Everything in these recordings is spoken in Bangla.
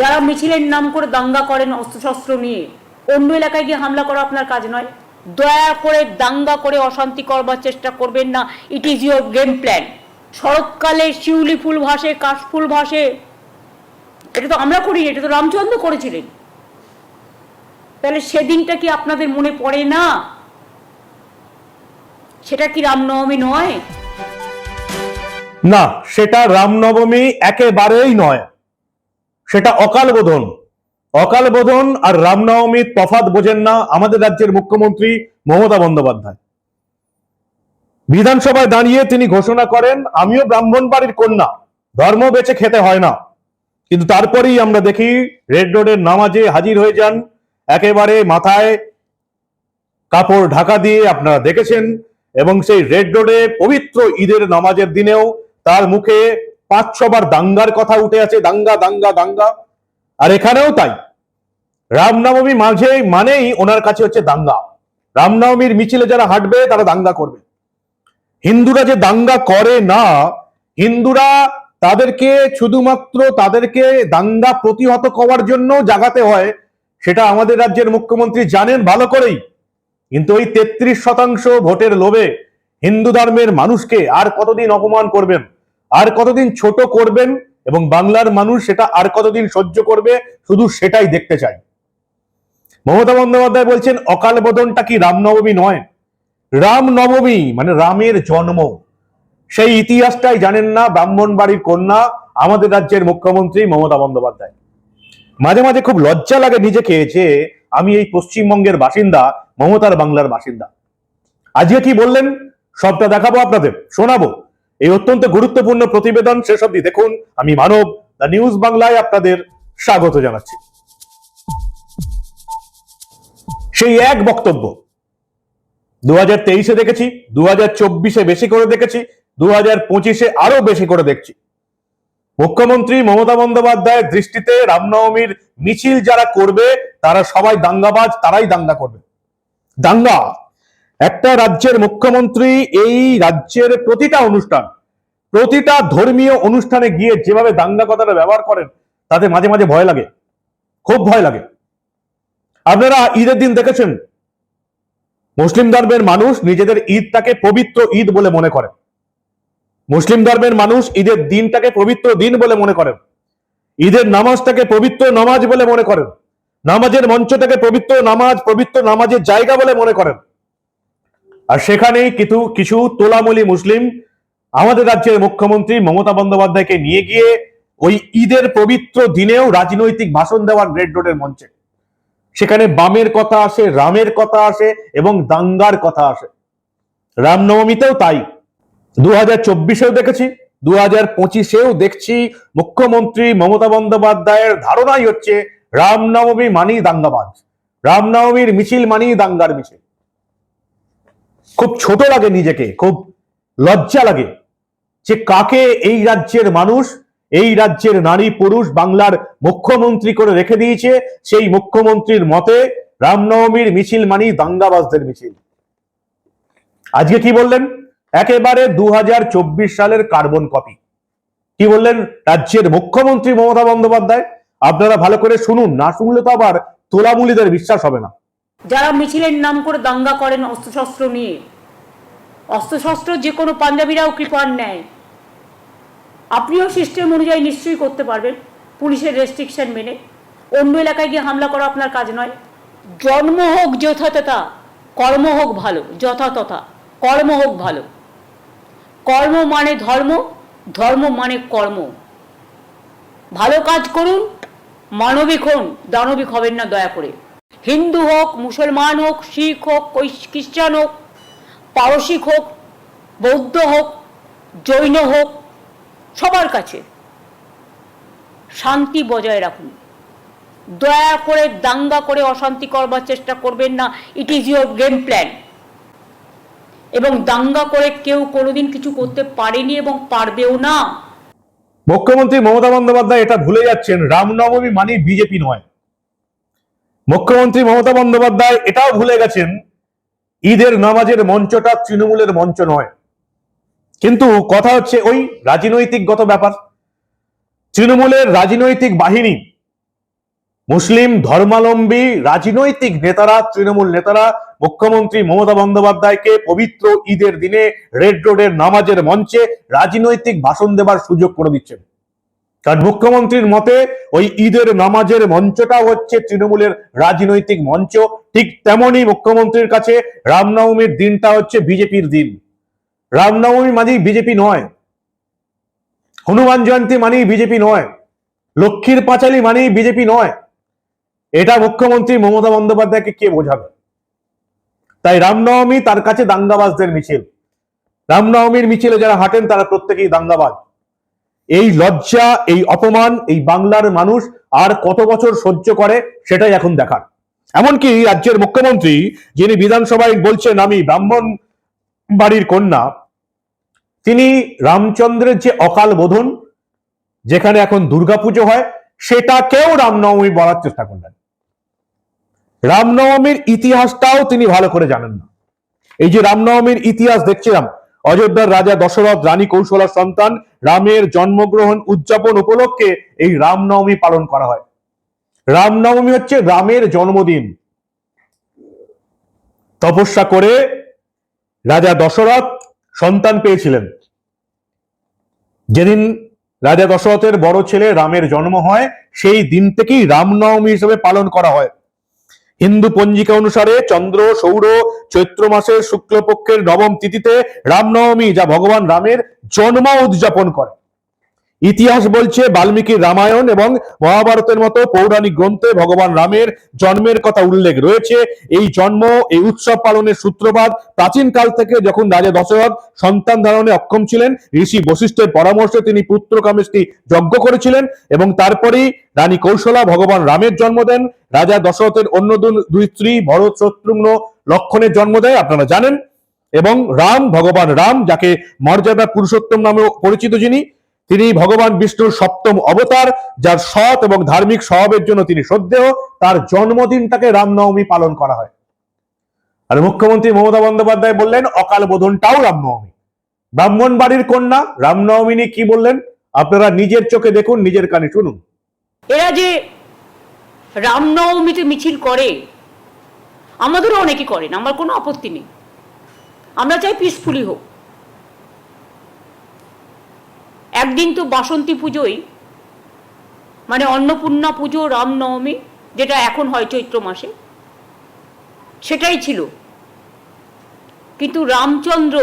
যারা মিছিলের নাম করে দাঙ্গা করেন, অস্ত্রশস্ত্র নিয়ে, অন্য এলাকায় গিয়ে হামলা করা আপনার কাজ নয়। দয়া করে দাঙ্গা করে অশান্তি করবার চেষ্টা করবেন না। It is your game plan শরৎকালে শিউলি ফুল ভাসে কাশফুল ভাসে। এটা তো আমরা করি এটা তো রামচন্দ্র করেছিলেন। তাহলে সেদিনটা কি আপনাদের মনে পড়ে না? সেটা কি রামনবমী নয়? না, সেটা রামনবমী একেবারেই নয়। সেটা অকাল বোধন। অকাল বোধন আর রামনবমীর তফাত বোঝেন না আমাদের রাজ্যের মুখ্যমন্ত্রী মমতা বন্দ্যোপাধ্যায়। বিধানসভায় দাঁড়িয়ে তিনি ঘোষণা করেন, আমিও ব্রাহ্মণ বাড়ির কন্যা, ধর্ম বেঁচে খেতে হয় না। কিন্তু তারপরেই আমরা দেখি রেড রোডের নামাজে হাজির হয়ে যান। একেবারে মাথায় কাপড় ঢাকা দিয়ে আপনারা দেখেছেন এবং সেই রেড রোডে পবিত্র ঈদের নামাজের দিনেও তার মুখে পাঁচ ছবার দাঙ্গার কথা উঠে আছে, দাঙ্গা দাঙ্গা দাঙ্গা। আর এখানেও তাই। রামনবমী মাঝে মানেই ওনার কাছে হচ্ছে দাঙ্গা। রামনবমীর মিছিলে যারা হাঁটবে, তারা দাঙ্গা করবে। হিন্দুরা যে দাঙ্গা করে না, হিন্দুরা তাদেরকে শুধুমাত্র তাদেরকে দাঙ্গা প্রতিহত করার জন্য জাগাতে হয়, সেটা আমাদের রাজ্যের মুখ্যমন্ত্রী জানেন ভালো করেই। কিন্তু ওই তেত্রিশ শতাংশ ভোটের লোভে হিন্দু ধর্মের মানুষকে আর কতদিন অপমান করবেন? আর কতদিন ছোট করবেন এবং বাংলার মানুষ সেটা আর কতদিন সহ্য করবে, শুধু সেটাই দেখতে চাই। মমতা বন্দ্যোপাধ্যায় বলছেন, অকাল বোধনটা কি রামনবমী নয়? রামনবমী মানে রামের জন্ম। সেই ইতিহাসটাই জানেন না ব্রাহ্মণ বাড়ির কন্যা, আমাদের রাজ্যের মুখ্যমন্ত্রী মমতা বন্দ্যোপাধ্যায়। মাঝে মাঝে খুব লজ্জা লাগে নিজেকে যে আমি এই পশ্চিমবঙ্গের বাসিন্দা, মমতার বাংলার বাসিন্দা। আজকে কি বললেন? সবটা দেখাবো আপনাদের, শোনাবো। এই অত্যন্ত গুরুত্বপূর্ণ প্রতিবেদন শেষ অব্দি দেখুন। আমি মানব, দ্য নিউজ বাংলায় আপনাদের স্বাগত জানাচ্ছি। সেই এক বক্তব্য দু হাজার তেইশে দেখেছি দু হাজার চব্বিশে বেশি করে দেখেছি দু হাজার পঁচিশে আরও বেশি করে দেখছি। মুখ্যমন্ত্রী মমতা বন্দ্যোপাধ্যায়ের দৃষ্টিতে রামনবমীর মিছিল যারা করবে, তারা সবাই দাঙ্গাবাজ, তারাই দাঙ্গা করবে। দাঙ্গা একটা রাজ্যের মুখ্যমন্ত্রী এই রাজ্যের প্রতিটা অনুষ্ঠান, প্রতিটা ধর্মীয় অনুষ্ঠানে গিয়ে যেভাবে দাঙ্গা কথাটা ব্যবহার করেন, তাতে মাঝে মাঝে ভয় লাগে, খুব ভয় লাগে। আপনারা ঈদের দিন দেখেছেন, মুসলিম ধর্মের মানুষ নিজেদের ঈদটাকে পবিত্র ঈদ বলে মনে করেন মুসলিম ধর্মের মানুষ ঈদের দিনটাকে পবিত্র দিন বলে মনে করেন ঈদের নামাজটাকে পবিত্র নামাজ বলে মনে করেন নামাজের মঞ্চটাকে পবিত্র নামাজ, পবিত্র নামাজের জায়গা বলে মনে করেন আর সেখানেই কিছু কিছু তোলামলি মুসলিম আমাদের রাজ্যের মুখ্যমন্ত্রী মমতা বন্দ্যোপাধ্যায়কে নিয়ে গিয়ে ওই ঈদের পবিত্র দিনেও রাজনৈতিক ভাষণ দেওয়ার রেড রোডের মঞ্চে। সেখানে বামের কথা আসে, রামের কথা আসে এবং দাঙ্গার কথা আসে। রামনবমীতেও তাই। দু হাজার চব্বিশেও দেখেছি দু হাজার পঁচিশেও দেখছি মুখ্যমন্ত্রী মমতা বন্দ্যোপাধ্যায়ের ধারণাই হচ্ছে রামনবমী মানেই দাঙ্গাবাজ। রামনবমীর মিছিল মানেই দাঙ্গার মিছিল। খুব ছোট লাগে নিজেকে, খুব লজ্জা লাগে যে কাকে এই রাজ্যের মানুষ, এই রাজ্যের নারী পুরুষ বাংলার মুখ্যমন্ত্রী করে রেখে দিয়েছে, সেই মুখ্যমন্ত্রীর মতে রামনবমীর মিছিল মানি দাঙ্গাবাজদের মিছিল। আজকে কি বললেন? একেবারে দু হাজার চব্বিশ সালের কার্বন কপি। কি বললেন? রাজ্যের মুখ্যমন্ত্রী মমতা বন্দ্যোপাধ্যায়? আপনারা ভালো করে শুনুন, না শুনলে তো আবার তোলামুলিদের বিশ্বাস হবে না। যারা মিছিলের নাম করে দাঙ্গা করেন অস্ত্রশস্ত্র নিয়ে। অস্ত্রশস্ত্র যে কোনো পাঞ্জাবিরাও কৃপার নেয় আপনিও সিস্টেম অনুযায়ী নিশ্চয়ই করতে পারবেন, পুলিশের রেস্ট্রিকশন মেনে। অন্য এলাকায় গিয়ে হামলা করা আপনার কাজ নয়। জন্ম হোক যথাতথা, কর্ম হোক ভালো, যথাতথা, কর্ম হোক ভালো। কর্ম মানে ধর্ম ধর্ম মানে কর্ম। ভালো কাজ করুন, মানবিক হন, দানবিক হবেন না দয়া করে। হিন্দু হোক, মুসলমান হোক, শিখ হোক খ্রিস্টান হোক, পারসিক হোক, বৌদ্ধ হোক, জৈন হোক, সবার কাছে শান্তি বজায় রাখুন। দয়া করে, দাঙ্গা করে অশান্তি করবার চেষ্টা করবেন না। It is your game plan এবং দাঙ্গা করে কেউ কোনোদিন কিছু করতে পারেনি এবং পারবেও না। মুখ্যমন্ত্রী মমতা বন্দ্যোপাধ্যায় এটা ভুলে যাচ্ছেন, রামনবমী মানে বিজেপি নয়। মুখ্যমন্ত্রী মমতা বন্দ্যোপাধ্যায় এটাও ভুলে গেছেন, ঈদের নামাজের মঞ্চটা তৃণমূলের মঞ্চ নয়। কিন্তু কথা হচ্ছে ওই রাজনৈতিকগত ব্যাপার। তৃণমূলের রাজনৈতিক বাহিনী, মুসলিম ধর্মালম্বী রাজনৈতিক নেতারা, তৃণমূল নেতারা, মুখ্যমন্ত্রী মমতা বন্দ্যোপাধ্যায়কে পবিত্র ঈদের দিনে রেড রোডের নামাজের মঞ্চে রাজনৈতিক ভাষণ দেবার সুযোগ করে দিচ্ছেন। কারণ মুখ্যমন্ত্রীর মতে ওই ঈদের নামাজের মঞ্চটা হচ্ছে তৃণমূলের রাজনৈতিক মঞ্চ। ঠিক তেমনি মুখ্যমন্ত্রীর কাছে রামনবমীর দিনটা হচ্ছে বিজেপির দিন। রামনবমী মানেই বিজেপি নয়। হনুমান জয়ন্তী মানেই বিজেপি নয়। লক্ষ্মীর পাঁচালী মানেই বিজেপি নয়। এটা মুখ্যমন্ত্রী মমতা বন্দ্যোপাধ্যায়কে কে বোঝাবে? তাই রামনবমী তার কাছে দাঙ্গাবাজদের মিছিল। রামনবমীর মিছিলে যারা হাঁটেন তারা প্রত্যেকেই দাঙ্গাবাজ। এই লজ্জা, এই অপমান, এই বাংলার মানুষ আর কত বছর সহ্য করে সেটাই এখন দেখার। এমনকি রাজ্যের মুখ্যমন্ত্রী, যিনি বিধানসভায় বলছেন, আমি ব্রাহ্মণ বাড়ির কন্যা। তিনি রামচন্দ্রের যে অকাল বোধন, যেখানে এখন দুর্গাপুজো হয়, সেটাকেও রামনবমী বলার চেষ্টা করলেন। রামনবমীর ইতিহাসটাও তিনি ভালো করে জানেন না। এই যে রামনবমীর ইতিহাস দেখছিলাম অযোধ্যার রাজা দশরথ রানী কৌশলার সন্তান রামের জন্মগ্রহণ উদযাপন উপলক্ষে এই রামনবমী পালন করা হয়। রামনবমী হচ্ছে রামের জন্মদিন। তপস্যা করে রাজা দশরথ সন্তান পেয়েছিলেন। যেদিন রাজা দশরথের বড় ছেলে রামের জন্ম হয়, সেই দিন থেকেই রামনবমী হিসেবে পালন করা হয়। হিন্দু পঞ্জিকা অনুসারে চন্দ্র, সৌর, চৈত্র মাসের শুক্লপক্ষের নবম তিথিতে রামনবমী, যা ভগবান রামের জন্ম উদযাপন করে। ইতিহাস বলছে বাল্মীকির রামায়ণ এবং মহাভারতের মতো পৌরাণিক গ্রন্থে ভগবান রামের জন্মের কথা উল্লেখ রয়েছে। এই জন্ম, এই উৎসব পালনের সূত্রপাত প্রাচীন কাল থেকে যখন রাজা দশরথ সন্তান ধারণে অক্ষম ছিলেন, ঋষি বশিষ্ঠের পরামর্শে তিনি পুত্র কামেষ্টি যজ্ঞ করেছিলেন এবং তারপরেই রানী কৌশলা ভগবান রামের জন্ম দেন। রাজা দশরথের অন্য দুই স্ত্রী ভরত, শত্রুঘ্ন, লক্ষণের জন্ম দেয়, আপনারা জানেন। এবং রাম, ভগবান রাম, যাকে মর্যাদা পুরুষোত্তম নামে পরিচিত যিনি তিনি ভগবান বিষ্ণুর সপ্তম অবতার, যার সৎ এবং ধার্মিক স্বভাবের জন্য তিনি শ্রদ্ধেয়। তার জন্মদিনটাকে রামনবমী পালন করা হয়। আর মুখ্যমন্ত্রী মমতা বন্দ্যোপাধ্যায় বললেন, অকাল বোধনটাও রামনবমী। ব্রাহ্মণ বাড়ির কন্যা রামনবমী নিয়ে কি বললেন? আপনারা নিজের চোখে দেখুন, নিজের কানে শুনুন। এরা যে রামনবমীতে মিছিল করে, আমাদেরও অনেকে করেন আমার কোনো আপত্তি নেই। আমরা চাই পিসফুলি হোক। একদিন তো বাসন্তী পুজোই মানে অন্নপূর্ণা পুজো, রামনবমী, যেটা এখন হয় চৈত্র মাসে, সেটাই ছিল। কিন্তু রামচন্দ্র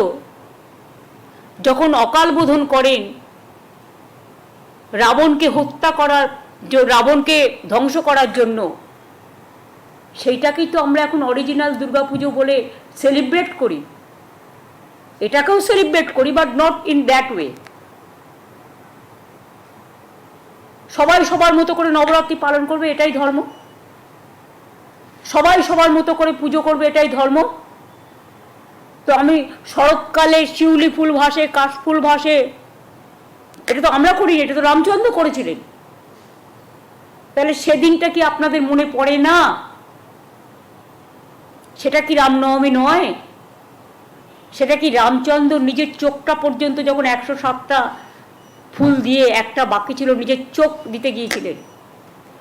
যখন অকাল বোধন করেন, রাবণকে হত্যা করার রাবণকে ধ্বংস করার জন্য, সেইটাকেই তো আমরা এখন অরিজিনাল দুর্গাপুজো বলে সেলিব্রেট করি। এটাকেও সেলিব্রেট করি but not in that way সবাই সবার মতো করে নবরাত্রি পালন করবে, এটাই ধর্ম। সবাই সবার মতো করে পুজো করবে, এটাই ধর্ম। তো আমি শরৎকালে শিউলি ফুল ভাসে কাশফুল ভাসে, এটা তো আমরা করি, এটা তো রামচন্দ্র করেছিলেন। তাহলে সেদিনটা কি আপনাদের মনে পড়ে না? সেটা কি রামনবমী নয়? সেটা কি রামচন্দ্র নিজের চোখটা পর্যন্ত যখন একশো সাতটা ফুল দিয়ে একটা বাকি ছিল, নিজের চোখ দিতে গিয়েছিলেন।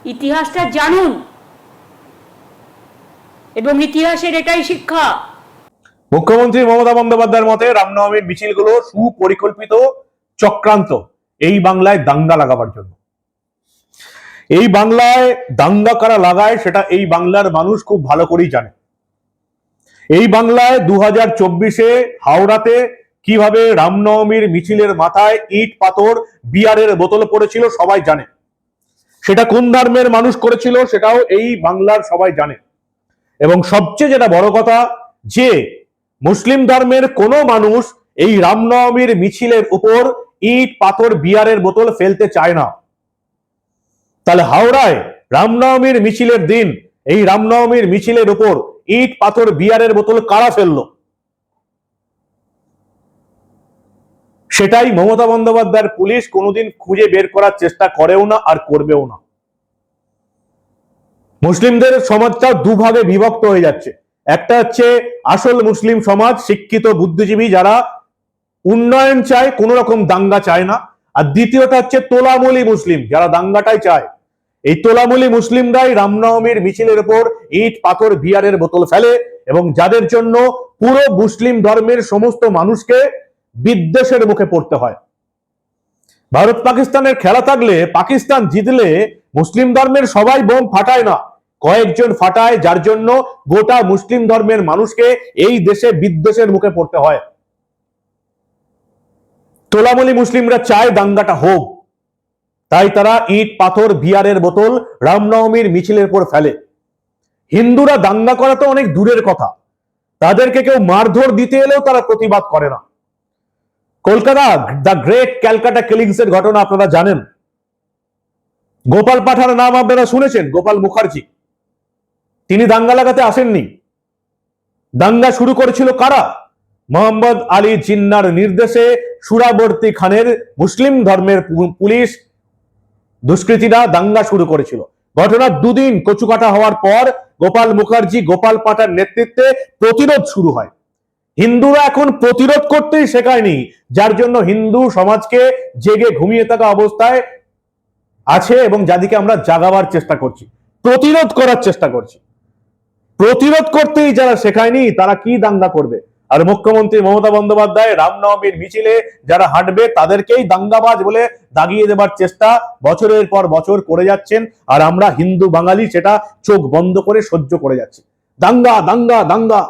ইতিহাসটা জানুন। এবং ইতিহাসের এটাই শিক্ষা। মুখ্যমন্ত্রী মমতা বন্দ্যোপাধ্যায়ের মতে, রামনবমীর মিছিলগুলো সুপরিকল্পিত, চক্রান্ত। এই বাংলায় দাঙ্গা লাগাবার জন্য। এই বাংলায় দাঙ্গা কারা লাগায়, সেটা এই বাংলার মানুষ খুব ভালো করেই জানে। এই বাংলায় দু হাজার চব্বিশে হাওড়াতে কীভাবে রামনবমীর মিছিলের মাথায় ইট পাথর, বিয়ারের বোতল পড়েছিল সবাই জানে। সেটা কোন ধর্মের মানুষ করেছিল সেটাও এই বাংলার সবাই জানে। এবং সবচেয়ে যেটা বড় কথা, যে মুসলিম ধর্মের কোনো মানুষ এই রামনবমীর মিছিলের উপর ইট, পাথর, বিয়ারের বোতল ফেলতে চায় না। তাহলে হাওড়ায় রামনবমীর মিছিলের দিন, এই রামনবমীর মিছিলের উপর ইট, পাথর, বিয়ারের বোতল কারা ফেলল? সেটাই মমতা বন্দ্যোপাধ্যায়ের পুলিশ কোনোদিন খুঁজে বের করার চেষ্টা করেও না আর করবেও না। মুসলিমদের সমাজটা দুভাগে বিভক্ত হয়ে যাচ্ছে। একটা হচ্ছে আসল মুসলিম সমাজ, শিক্ষিত বুদ্ধিজীবী যারা উন্নয়ন চায় কোন রকম দাঙ্গা চায় না। আর দ্বিতীয়টা হচ্ছে তোলামলি মুসলিম, যারা দাঙ্গাটাই চায়। এই তোলামুলি মুসলিমরাই রামনবমীর মিছিলের উপর ইট, পাথর, বিয়ারের বোতল ফেলে এবং যাদের জন্য পুরো মুসলিম ধর্মের সমস্ত মানুষকে বিদ্বেষের মুখে পড়তে হয়। ভারত পাকিস্তানের খেলা থাকলে পাকিস্তান জিতলে মুসলিম ধর্মের সবাই বোম ফাটায় না। কয়েকজন ফাটায়, যার জন্য গোটা মুসলিম ধর্মের মানুষকে এই দেশে বিদ্বেষের মুখে পড়তে হয়। তোলামলি মুসলিমরা চায় দাঙ্গাটা হোক। তাই তারা ইট, পাথর, বিয়ারের বোতল, রামনবমীর মিছিলের উপর ফেলে। হিন্দুরা দাঙ্গা করা তো অনেক দূরের কথা। তাদেরকে কেউ মারধর দিতে এলেও তারা প্রতিবাদ করে না। Kolkata the great Calcutta killings এর ঘটনা আপনারা জানেন। গোপাল পাঠার নাম আপনারা শুনেছেন, গোপাল মুখার্জি। তিনি দাঙ্গা লাগাতে আসেননি। দাঙ্গা শুরু করেছিল কারা? মোহাম্মদ আলী জিন্নার নির্দেশে সুরাবর্তী খানের মুসলিম ধর্মের পুলিশ দুষ্কৃতীরা দাঙ্গা শুরু করেছিল। ঘটনার দুদিন কচুকাটা হওয়ার পর গোপাল মুখার্জি, গোপাল পাটার নেতৃত্বে প্রতিরোধ শুরু হয়। হিন্দুরা এখন প্রতিরোধ করতেই শেখায়নি। যার জন্য হিন্দু সমাজকে জেগে ঘুমিয়ে থাকা অবস্থায় আছে এবং যাদিকে আমরা জাগাবার চেষ্টা করছি, প্রতিরোধ করার চেষ্টা করছি। প্রতিরোধ করতেই যারা শেখায়নি, তারা কি দাঙ্গা করবে? আর মুখ্যমন্ত্রী মমতা বন্দ্যোপাধ্যায় রামনবমীর মিছিলে যারা হাঁটবে, তাদেরকেই দাঙ্গাবাজ বলে দাগিয়ে দেবার চেষ্টা বছরের পর বছর করে যাচ্ছেন, আর আমরা হিন্দু বাঙালি সেটা চোখ বন্ধ করে সহ্য করে যাচ্ছি। দাঙ্গা দাঙ্গা দাঙ্গা।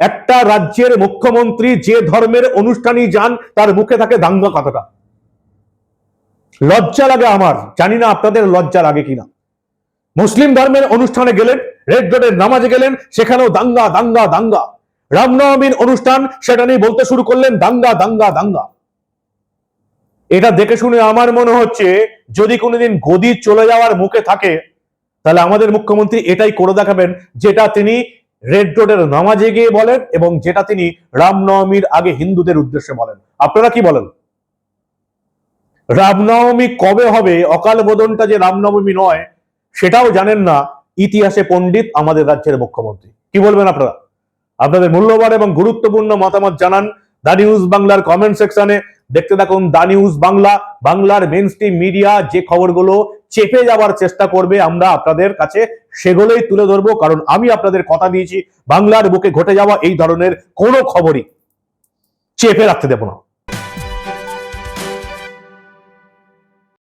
একটা রাজ্যের মুখ্যমন্ত্রী যে ধর্মের অনুষ্ঠানই যান, তার মুখে থাকে দাঙ্গা কথাটা। লজ্জা লাগে আমার। জানি না আপনাদের লজ্জা লাগে কিনা। মুসলিম ধর্মের অনুষ্ঠানে গেলেন, রেড রোডের নামাজে গেলেন, সেখানেও দাঙ্গা দাঙ্গা দাঙ্গা। রামনবমীর অনুষ্ঠান, সেটা নিয়ে বলতে শুরু করলেন, দাঙ্গা দাঙ্গা দাঙ্গা। এটা দেখে শুনে আমার মনে হচ্ছে, যদি কোনোদিন গদি চলে যাওয়ার মুখে থাকে, তাহলে আমাদের মুখ্যমন্ত্রী এটাই করে দেখাবেন, যেটা তিনি রেড রোডের নামাজে গিয়ে বলেন এবং যেটা তিনি রামনবমীর আগে হিন্দুদের উদ্দেশ্যে বলেন। আপনারা কি বলেন? রামনবমী কবে হবে? অকাল বোধনটা যে রামনবমী নয়, সেটাও জানেন না ইতিহাসে পণ্ডিত আমাদের রাজ্যের মুখ্যমন্ত্রী। কি বলবেন আপনারা? আপনাদের মূল্যবান এবং গুরুত্বপূর্ণ মতামত জানান দা নিউজ বাংলার কমেন্ট সেকশনে। দেখতে থাকুন দা নিউজ বাংলা, বাংলার মেন মিডিয়া যে খবরগুলো চেপে যাওয়ার চেষ্টা করবে আমরা আপনাদের কাছে সেগুলোই তুলে ধরবো, কারণ আমি আপনাদের কথা দিয়েছি, বাংলার বুকে ঘটে যাওয়া এই ধরনের কোনো খবরই চেপে রাখতে দেব না।